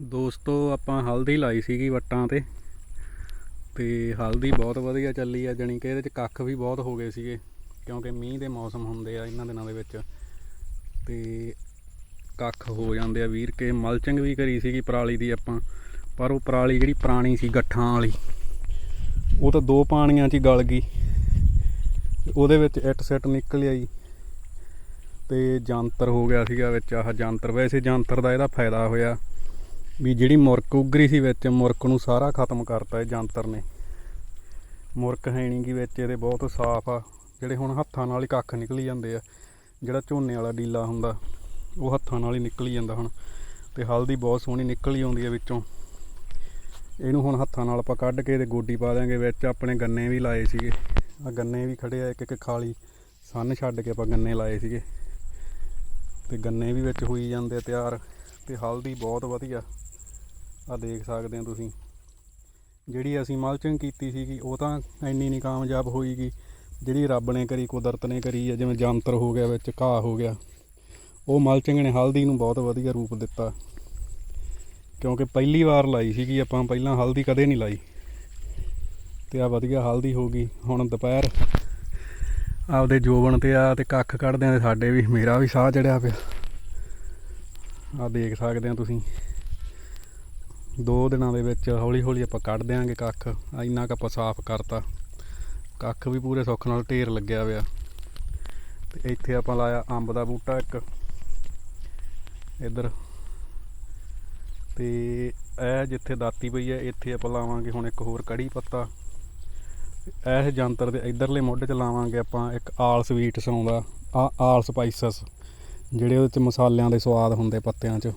ਦੋਸਤੋ, ਆਪਾਂ ਹਲਦੀ ਲਾਈ ਸੀਗੀ ਵੱਟਾਂ ਤੇ। ਤੇ ਹਲਦੀ ਬਹੁਤ ਵਧੀਆ ਚੱਲੀ ਆ, ਜਣੀ ਕਿ ਇਹਦੇ ਚ ਕੱਖ ਵੀ ਬਹੁਤ ਹੋ ਗਏ ਸੀਗੇ, ਕਿਉਂਕਿ ਮੀਂਹ ਦੇ ਮੌਸਮ ਹੁੰਦੇ ਆ ਇਹਨਾਂ ਦਿਨਾਂ ਦੇ ਵਿੱਚ। ਤੇ ਕੱਖ ਹੋ ਜਾਂਦੇ ਆ ਵੀਰ, ਕੇ ਮਲਚਿੰਗ ਵੀ ਕਰੀ ਸੀਗੀ ਪਰਾਲੀ ਦੀ ਆਪਾਂ, ਪਰ ਉਹ ਪਰਾਲੀ ਜਿਹੜੀ ਪੁਰਾਣੀ ਸੀ ਗੱਠਾਂ ਵਾਲੀ, ਉਹ ਤਾਂ ਦੋ ਪਾਣੀਆਂ 'ਚ ਹੀ ਗਲ ਗਈ। ਉਹਦੇ ਵਿੱਚ ਇੱਟ ਸੈੱਟ ਨਿਕਲ ਆਈ। ਤੇ ਜੰਤਰ ਹੋ ਗਿਆ ਸੀਗਾ ਵਿੱਚ, ਆਹ ਜੰਤਰ। ਵੈਸੇ ਜੰਤਰ ਦਾ ਇਹਦਾ ਫਾਇਦਾ ਹੋਇਆ ਵੀ ਜਿਹੜੀ ਮੁਰਕ ਉਗਰੀ ਸੀ ਵਿੱਚ ਮੁਰਕ ਨੂੰ ਸਾਰਾ ਖਤਮ ਕਰਤਾ ਇਹ ਜੰਤਰ ਨੇ। ਮੁਰਕ ਹੈ ਨਹੀਂ ਕਿ ਵਿੱਚ, ਇਹਦੇ ਬਹੁਤ ਸਾਫ਼ ਆ। ਜਿਹੜੇ ਹੁਣ ਹੱਥਾਂ ਨਾਲ ਹੀ ਕੱਖ ਨਿਕਲੀ ਜਾਂਦੇ ਆ, ਜਿਹੜਾ ਝੋਨੇ ਵਾਲਾ ਡੀਲਾ ਹੁੰਦਾ, ਉਹ ਹੱਥਾਂ ਨਾਲ ਹੀ ਨਿਕਲੀ ਜਾਂਦਾ ਹੁਣ। ਤੇ ਹਲਦੀ ਬਹੁਤ ਸੋਹਣੀ ਨਿਕਲੀ ਆਉਂਦੀ ਹੈ ਵਿੱਚੋਂ। ਇਹਨੂੰ ਹੁਣ ਹੱਥਾਂ ਨਾਲ ਆਪਾਂ ਕੱਢ ਕੇ ਤੇ ਗੋਡੀ ਪਾ ਦਿਆਂਗੇ ਵਿੱਚ। ਆਪਣੇ ਗੰਨੇ ਵੀ ਲਾਏ ਸੀਗੇ। ਆ ਗੰਨੇ ਵੀ ਖੜੇ ਆ, ਇੱਕ ਇੱਕ ਖਾਲੀ ਸੰਨ ਛੱਡ ਕੇ ਆਪਾਂ ਗੰਨੇ ਲਾਏ ਸੀਗੇ। ਤੇ ਗੰਨੇ ਵੀ ਵਿੱਚ ਹੋਈ ਜਾਂਦੇ ਤਿਆਰ। ਤੇ ਹਲਦੀ ਬਹੁਤ ਵਧੀਆ। ਆ ਦੇਖ ਸਕਦੇ ਹੋ ਤੁਸੀਂ। ਜਿਹੜੀ ਅਸੀਂ ਮਲਚਿੰਗ ਕੀਤੀ ਸੀਗੀ, ਉਹ ਤਾਂ ਇੰਨੀ ਨਹੀਂ ਕਾਮਯਾਬ ਹੋਈਗੀ। ਜਿਹੜੀ ਰੱਬ ਨੇ ਕਰੀ, ਕੁਦਰਤ ਨੇ ਕਰੀ ਆ, ਜਿਵੇਂ ਜੰਤਰ ਹੋ ਗਿਆ ਵਿੱਚ, ਘਾਹ ਹੋ ਗਿਆ। ਉਹ ਮਲਚਿੰਗ ਨੇ ਹਲਦੀ ਨੂੰ ਬਹੁਤ ਵਧੀਆ ਰੂਪ ਦਿੱਤਾ। ਕਿਉਂਕਿ ਪਹਿਲੀ ਵਾਰ ਲਾਈ ਸੀਗੀ, ਆਪਾਂ ਪਹਿਲਾਂ ਹਲਦੀ ਕਦੇ ਨਹੀਂ ਲਾਈ। ਤੇ ਆ ਵਧੀਆ ਹਲਦੀ ਹੋ ਗਈ। ਹੁਣ ਦੁਪਹਿਰ ਆਪਦੇ ਜੋਬਨ ਤੇ ਆ ਤੇ ਕੱਖ ਕੱਢਦੇ ਆ ਸਾਡੇ ਵੀ, ਮੇਰਾ ਵੀ ਸਾਹ ਚੜਿਆ ਪਿਆ। ਆ ਦੇਖ ਸਕਦੇ ਆ ਤੁਸੀਂ। ਦੋ ਦਿਨਾਂ ਦੇ ਵਿੱਚ ਹੌਲੀ ਹੌਲੀ ਆਪਾਂ ਕੱਢ ਦਿਆਂਗੇ ਕੱਖ। ਇੰਨਾ ਕੁ ਆਪਾਂ ਸਾਫ਼ ਕਰਤਾ। ਕੱਖ ਵੀ ਪੂਰੇ ਸੁੱਖ ਨਾਲ ਢੇਰ ਲੱਗਿਆ ਹੋਇਆ। ਤੇ ਇੱਥੇ ਆਪਾਂ ਲਾਇਆ ਅੰਬ ਦਾ ਬੂਟਾ ਇੱਕ। ਇੱਧਰ। ਤੇ ਇਹ ਜਿੱਥੇ ਦਾਤੀ ਪਈ ਹੈ, ਇੱਥੇ ਆਪਾਂ ਲਾਵਾਂਗੇ ਹੁਣ ਇੱਕ ਹੋਰ ਕੜੀ ਪੱਤਾ। ਇਹ ਜੰਤਰ ਦੇ ਇਧਰਲੇ ਮੋਢੇ 'ਚ ਲਾਵਾਂਗੇ ਆਪਾਂ ਇੱਕ ਆਲ ਸਵੀਟਸ ਆਉਂਦਾ ਆ ਆਲ ਸਪਾਈਸਸ ਜਿਹੜੇ ਉਹਦੇ 'ਚ ਮਸਾਲਿਆਂ ਦੇ ਸਵਾਦ ਹੁੰਦੇ ਪੱਤਿਆਂ 'ਚ।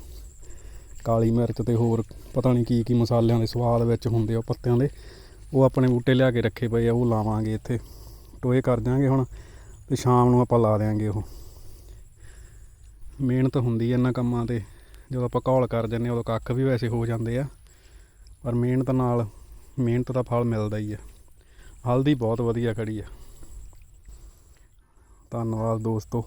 ਕਾਲੀ ਮਿਰਚ ਤੇ ਹੋਰ ਪਤਾ ਨਹੀਂ ਕੀ ਕੀ ਮਸਾਲਿਆਂ ਦੇ ਸਵਾਦ ਵਿੱਚ ਹੁੰਦੇ ਆ ਉਹ ਪੱਤਿਆਂ ਦੇ, ਉਹ ਆਪਣੇ ਬੂਟੇ ਲਿਆ ਕੇ ਰੱਖੇ ਪਏ ਆ, ਉਹ ਲਾਵਾਂਗੇ ਇੱਥੇ। ਟੋਏ ਕਰ ਦਿਆਂਗੇ ਹੁਣ ਤੇ ਸ਼ਾਮ ਨੂੰ ਆਪਾਂ ਲਾ ਦਿਆਂਗੇ ਉਹ। ਮਿਹਨਤ ਹੁੰਦੀ ਹੈ ਇਹਨਾਂ ਕੰਮਾਂ ਤੇ, ਜਦੋਂ ਆਪਾਂ ਘੌਲ ਕਰ ਜੰਨੇ ਉਦੋਂ ਕੱਖ ਵੀ ਵੈਸੇ ਹੋ ਜਾਂਦੇ ਆ, ਪਰ ਮਿਹਨਤ ਨਾਲ, ਮਿਹਨਤ ਦਾ ਫਲ ਮਿਲਦਾ ਹੀ ਆ। ਹਲਦੀ ਬਹੁਤ ਵਧੀਆ ਖੜੀ ਆ। ਧੰਨਵਾਦ ਦੋਸਤੋ।